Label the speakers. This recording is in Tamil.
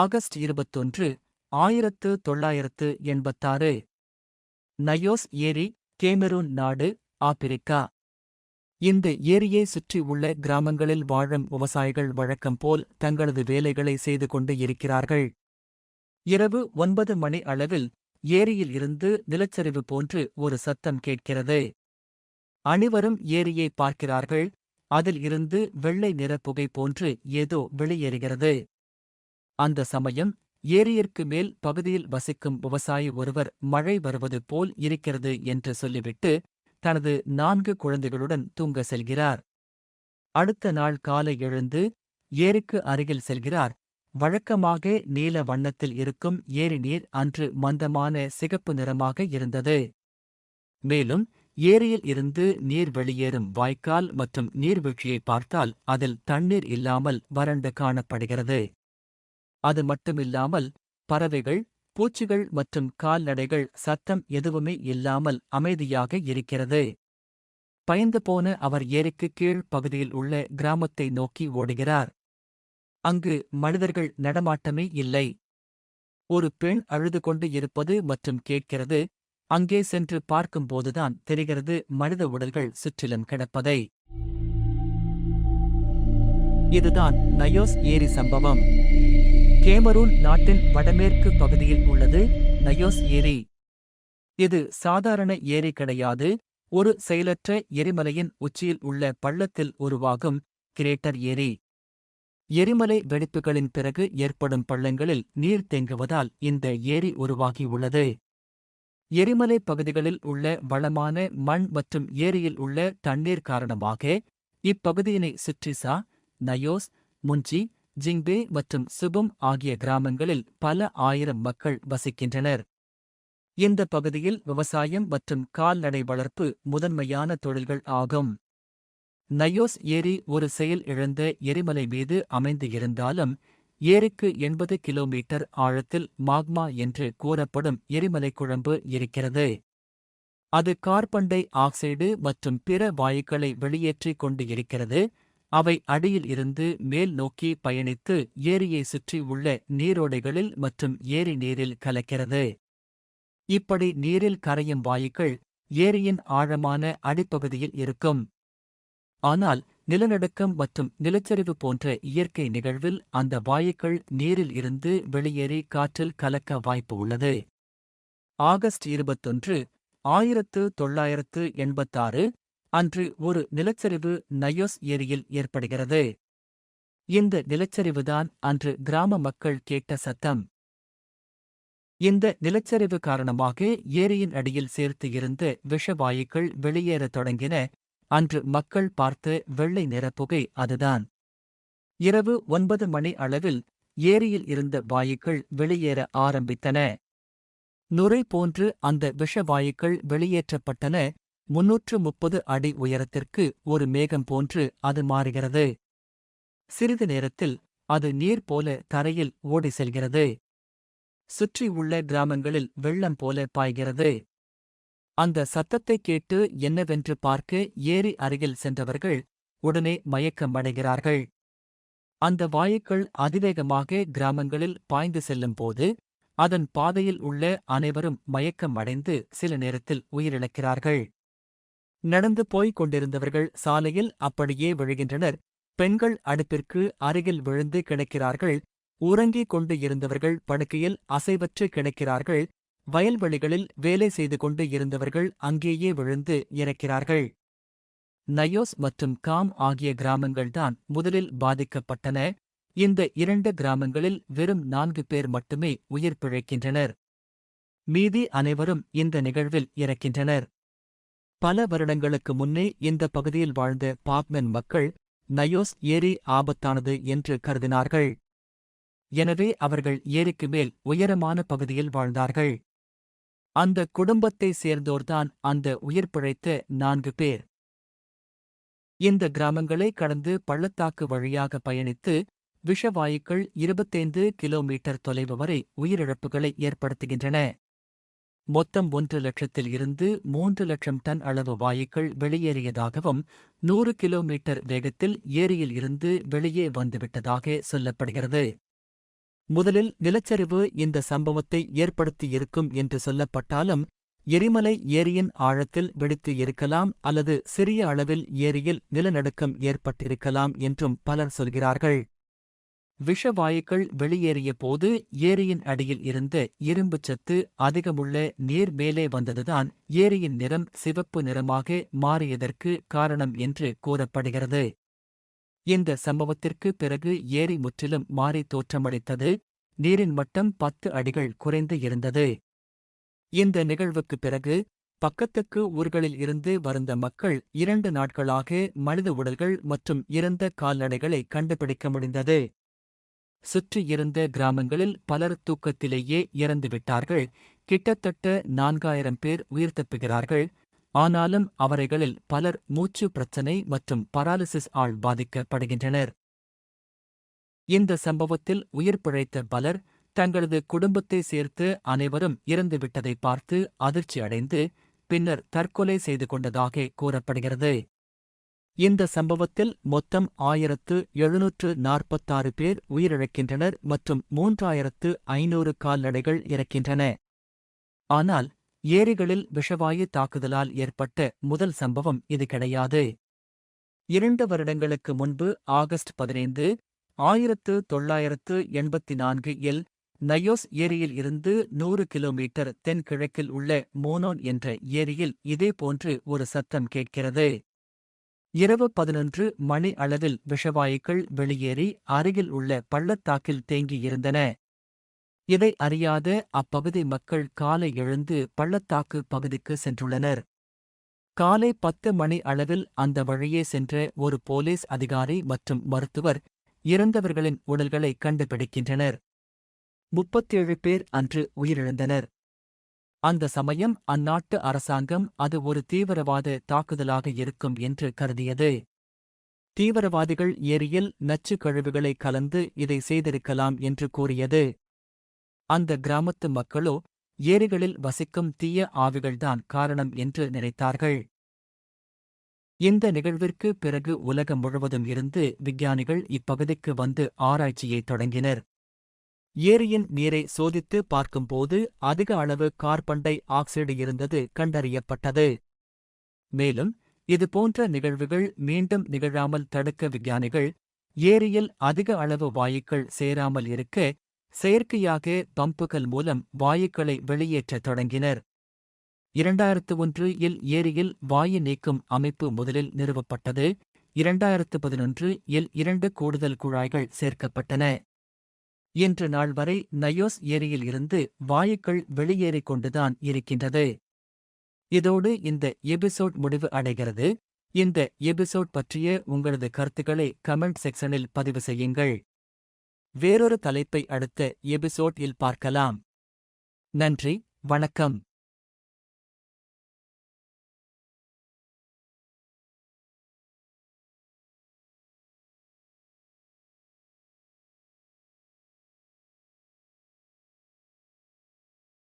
Speaker 1: ஆகஸ்ட் இருபத்தொன்று ஆயிரத்து தொள்ளாயிரத்து எண்பத்தாறு. நயோஸ் ஏரி கேமரூன் நாடு ஆப்பிரிக்கா. இந்த ஏரியை சுற்றி உள்ள கிராமங்களில் வாழும் விவசாயிகள் வழக்கம் போல் தங்களது வேலைகளை செய்து கொண்டு இருக்கிறார்கள். இரவு ஒன்பது மணி அளவில் ஏரியில் இருந்து நிலச்சரிவு போன்று ஒரு சத்தம் கேட்கிறது. அனைவரும் ஏரியை பார்க்கிறார்கள். அதில் இருந்து வெள்ளை நிற புகை போன்று ஏதோ வெளியேறுகிறது. அந்த சமயம் ஏரியிற்கு மேல் பகுதியில் வசிக்கும் விவசாயி ஒருவர் மழை வருவது போல் இருக்கிறது என்று சொல்லிவிட்டு தனது நான்கு குழந்தைகளுடன் தூங்க செல்கிறார். அடுத்த நாள் காலை எழுந்து ஏரிக்கு அருகில் செல்கிறார். வழக்கமாக நீல வண்ணத்தில் இருக்கும் ஏரி நீர் அன்று மந்தமான சிகப்பு நிறமாக இருந்தது. மேலும் ஏரியில் இருந்து நீர் வெளியேறும் வாய்க்கால் மற்றும் நீர்வீழ்ச்சியை பார்த்தால் அதில் தண்ணீர் இல்லாமல் வறண்டு காணப்படுகிறது. அது மட்டுமில்லாமல் பறவைகள் பூச்சிகள் மற்றும் கால்நடைகள் சத்தம் எதுவுமே இல்லாமல் அமைதியாக இருக்கிறது. பயந்து போன அவர் ஏரிக்கு கீழ் பகுதியில் உள்ள கிராமத்தை நோக்கி ஓடுகிறார். அங்கு மனிதர்கள் நடமாட்டமே இல்லை. ஒரு பெண் அழுது கொண்டு இருப்பது மற்றும் கேட்கிறது அங்கே சென்று பார்க்கும்போதுதான் தெரிகிறது மனித உடல்கள் சுற்றிலும் கிடப்பதை. இதுதான் நயோஸ் ஏரி சம்பவம். கேமரூன் நாட்டின் வடமேற்கு பகுதியில் உள்ளது நயோஸ் ஏரி. இது சாதாரண ஏரி கிடையாது ஒரு செயலற்ற எரிமலையின் உச்சியில் உள்ள பள்ளத்தில் உருவாகும் கிரேட்டர் ஏரி. எரிமலை வெடிப்புகளின் பிறகு ஏற்படும் பள்ளங்களில் நீர் தேங்குவதால் இந்த ஏரி உருவாகியுள்ளது. எரிமலை பகுதிகளில் உள்ள வளமான மண் மற்றும் ஏரியில் உள்ள தண்ணீர் காரணமாக இப்பகுதியினை சுற்றி சா நயோஸ் முஞ்சி ஜிங்பே மற்றும் சுபம் ஆகிய கிராமங்களில் பல ஆயிரம் மக்கள் வசிக்கின்றனர். இந்த பகுதியில் விவசாயம் மற்றும் கால்நடை வளர்ப்பு முதன்மையான தொழில்கள் ஆகும். நயோஸ் ஏரி ஒரு செயல் இழந்த எரிமலை மீது அமைந்து இருந்தாலும் ஏரிக்கு எண்பது கிலோமீட்டர் ஆழத்தில் மாக்மா என்று கூறப்படும் எரிமலை குழம்பு இருக்கிறது. அது கார்பன் டை ஆக்சைடு மற்றும் பிற வாயுக்களை வெளியேற்றிக் கொண்டு இருக்கிறது அவை அடியில் இருந்து மேல் நோக்கி பயணித்து ஏரியை சுற்றி உள்ள நீரோடைகளில் மற்றும் ஏரி நீரில் கலக்கிறது. இப்படி நீரில் கரையும் வாயுக்கள் ஏரியின் ஆழமான அடிப்பகுதியில் இருக்கும். ஆனால் நிலநடுக்கம் மற்றும் நிலச்சரிவு போன்ற இயற்கை நிகழ்வில் அந்த வாயுக்கள் நீரில் இருந்து வெளியேறி காற்றில் கலக்க வாய்ப்பு உள்ளது. ஆகஸ்ட் இருபத்தொன்று ஆயிரத்து தொள்ளாயிரத்து எண்பத்தாறு அன்று ஒரு நிலச்சரிவு நயோஸ் ஏரியில் ஏற்படுகிறது. இந்த நிலச்சரிவுதான் அன்று கிராம மக்கள் கேட்ட சத்தம். இந்த நிலச்சரிவு காரணமாக ஏரியின் அடியில் சேர்த்து இருந்த விஷவாயுக்கள் வெளியேறத் தொடங்கின. அன்று மக்கள் பார்த்து வெள்ளை நிற புகை அதுதான். இரவு ஒன்பது மணி அளவில் ஏரியில் இருந்த வாயுக்கள் வெளியேற ஆரம்பித்தன. நுரை போன்று அந்த விஷவாயுக்கள் வெளியேற்றப்பட்டன. முன்னூற்று முப்பது அடி உயரத்திற்கு ஒரு மேகம் போன்று அது மாறுகிறது. சிறிது நேரத்தில் அது நீர் போல தரையில் ஓடி செல்கிறது. சுற்றி உள்ள கிராமங்களில் வெள்ளம் போல பாய்கிறது. அந்த சத்தத்தை கேட்டு என்னவென்று பார்க்க ஏரி அருகில் சென்றவர்கள் உடனே மயக்கம் அடைகிறார்கள் அந்த வாயுக்கள் அதிவேகமாக கிராமங்களில் பாய்ந்து செல்லும் போது அதன் பாதையில் உள்ள அனைவரும் மயக்கம் அடைந்து சில நேரத்தில் உயிரிழக்கிறார்கள். நடந்து போய்க் கொண்டிருந்தவர்கள் சாலையில் அப்படியே விழுகின்றனர். பெண்கள் அடுப்பிற்கு அருகில் விழுந்து கிடக்கிறார்கள். உறங்கிக் கொண்டு இருந்தவர்கள் படுக்கையில் அசைவற்று கிடக்கிறார்கள். வயல்வெளிகளில் வேலை செய்து கொண்டு இருந்தவர்கள் அங்கேயே விழுந்து இறக்கிறார்கள். நயோஸ் மற்றும் காம் ஆகிய கிராமங்கள்தான் முதலில் பாதிக்கப்பட்டன. இந்த இரண்டு கிராமங்களில் வெறும் நான்கு பேர் மட்டுமே உயிர் பிழைக்கின்றனர். மீதி அனைவரும் இந்த நிகழ்வில் இறக்கின்றனர். பல வருடங்களுக்கு முன்னே இந்த பகுதியில் வாழ்ந்த பாக்மென் மக்கள் நயோஸ் ஏரி ஆபத்தானது என்று கருதினார்கள். எனவே அவர்கள் ஏரிக்கு மேல் உயரமான பகுதியில் வாழ்ந்தார்கள். அந்த குடும்பத்தை சேர்ந்தோர்தான் அந்த உயிர் பிழைத்த நான்கு பேர். இந்த கிராமங்களை கடந்து பள்ளத்தாக்கு வழியாக பயணித்து விஷவாயுக்கள் இருபத்தைந்து கிலோமீட்டர் தொலைவு வரை உயிரிழப்புகளை ஏற்படுத்துகின்றன. மொத்தம் ஒன்று லட்சத்தில் இருந்து மூன்று லட்சம் டன் அளவு வாயுக்கள் வெளியேறியதாகவும் நூறு கிலோமீட்டர் வேகத்தில் ஏரியில் இருந்து வெளியே வந்துவிட்டதாக சொல்லப்படுகிறது. முதலில் நிலச்சரிவு இந்த சம்பவத்தை ஏற்படுத்தியிருக்கும் என்று சொல்லப்பட்டாலும் எரிமலை ஏரியின் ஆழத்தில் வெடித்து இருக்கலாம் அல்லது சிறிய அளவில் ஏரியில் நிலநடுக்கம் ஏற்பட்டிருக்கலாம் என்றும் பலர் சொல்கிறார்கள். விஷவாயுக்கள் வெளியேறிய போது ஏரியின் அடியில் இருந்த இரும்புச் சத்து அதிகமுள்ள நீர் மேலே வந்ததுதான் ஏரியின் நிறம் சிவப்பு நிறமாக மாறியதற்கு காரணம் என்று கூறப்படுகிறது. இந்த சம்பவத்திற்கு பிறகு ஏரி முற்றிலும் மாறி தோற்றமளித்தது. நீரின் மட்டம் பத்து அடிகள் குறைந்து இருந்தது. இந்த நிகழ்வுக்குப் பிறகு பக்கத்துக்கு ஊர்களில் இருந்து வருந்த மக்கள் இரண்டு நாட்களாக மனித உடல்கள் மற்றும் இறந்த கால்நடைகளை கண்டுபிடிக்க முடிந்தது. சுற்றியிருந்த கிராமங்களில் பலர் தூக்கத்திலேயே இறந்துவிட்டார்கள். கிட்டத்தட்ட நான்காயிரம் பேர் உயிர் தப்புகிறார்கள். ஆனாலும் அவரைகளில் பலர் மூச்சு பிரச்சனை மற்றும் பராலிசிஸ் ஆள் பாதிக்கப்படுகின்றனர். இந்த சம்பவத்தில் உயிர் பிழைத்த பலர் தங்களது குடும்பத்தை சேர்த்து அனைவரும் இறந்துவிட்டதை பார்த்து அதிர்ச்சி அடைந்து பின்னர் தற்கொலை செய்து கொண்டதாக கூறப்படுகிறது. இந்த சம்பவத்தில் மொத்தம் ஆயிரத்து எழுநூற்று நாற்பத்தாறு பேர் உயிரிழக்கின்றனர் மற்றும் மூன்றாயிரத்து ஐநூறு கால்நடைகள் இறக்கின்றன. ஆனால் ஏரிகளில் விஷவாயு தாக்குதலால் ஏற்பட்ட முதல் சம்பவம் இது கிடையாது. இரண்டு வருடங்களுக்கு முன்பு ஆகஸ்ட் பதினைந்து ஆயிரத்து தொள்ளாயிரத்து எண்பத்தி நான்கு இல் நயோஸ் ஏரியில் இருந்து நூறு கிலோமீட்டர் தென்கிழக்கில் உள்ள மோனோன் என்ற ஏரியில் இதேபோன்று ஒரு சத்தம் கேட்கிறது. இரவு பதினொன்று மணி அளவில் விஷவாயுக்கள் வெளியேறி அருகில் உள்ள பள்ளத்தாக்கில் தேங்கியிருந்தன. இதை அறியாத அப்பகுதி மக்கள் காலை எழுந்து பள்ளத்தாக்கு பகுதிக்கு சென்றுள்ளனர். காலை பத்து மணி அளவில் அந்த வழியே சென்ற ஒரு போலீஸ் அதிகாரி மற்றும் மருத்துவர் இறந்தவர்களின் உடல்களை கண்டுபிடிக்கின்றனர். முப்பத்தேழு பேர் அன்று உயிரிழந்தனர். அந்த சமயம் அந்நாட்டு அரசாங்கம் அது ஒரு தீவிரவாத தாக்குதலாக இருக்கும் என்று கருதியது. தீவிரவாதிகள் ஏரியில் நச்சு கழிவுகளை கலந்து இதை செய்திருக்கலாம் என்று கூறியது. அந்த கிராமத்து மக்களோ ஏரிகளில் வசிக்கும் தீய ஆவிகள்தான் காரணம் என்று நினைத்தார்கள். இந்த நிகழ்விற்கு பிறகு உலகம் முழுவதும் இருந்து விஞ்ஞானிகள் இப்பகுதிக்கு வந்து ஆராய்ச்சியை தொடங்கினர். ஏரியின் நீரை சோதித்து பார்க்கும்போது அதிக அளவு கார்பன் டை ஆக்சைடு இருந்தது கண்டறியப்பட்டது. மேலும் இதுபோன்ற நிகழ்வுகள் மீண்டும் நிகழாமல் தடுக்க விஞ்ஞானிகள் ஏரியில் அதிக அளவு வாயுக்கள் சேராமல் இருக்க செயற்கையாக பம்புகள் மூலம் வாயுக்களை வெளியேற்றத் தொடங்கினர். இரண்டாயிரத்து ஒன்று இல் ஏரியில் வாயு நீக்கும் அமைப்பு முதலில் நிறுவப்பட்டது. இரண்டாயிரத்து பதினொன்று இல் இரண்டு கூடுதல் குழாய்கள் சேர்க்கப்பட்டன. இன்று நாள் வரை நயோஸ் ஏரியில் இருந்து வாயுக்கள் வெளியேறிக் கொண்டுதான் இருக்கின்றது. இதோடு இந்த எபிசோட் முடிவு அடைகிறது. இந்த எபிசோட் பற்றிய உங்களது கருத்துக்களை கமெண்ட் செக்ஷனில் பதிவு செய்யுங்கள். வேறொரு தலைப்பை அடுத்த எபிசோட் இல் பார்க்கலாம். நன்றி வணக்கம்.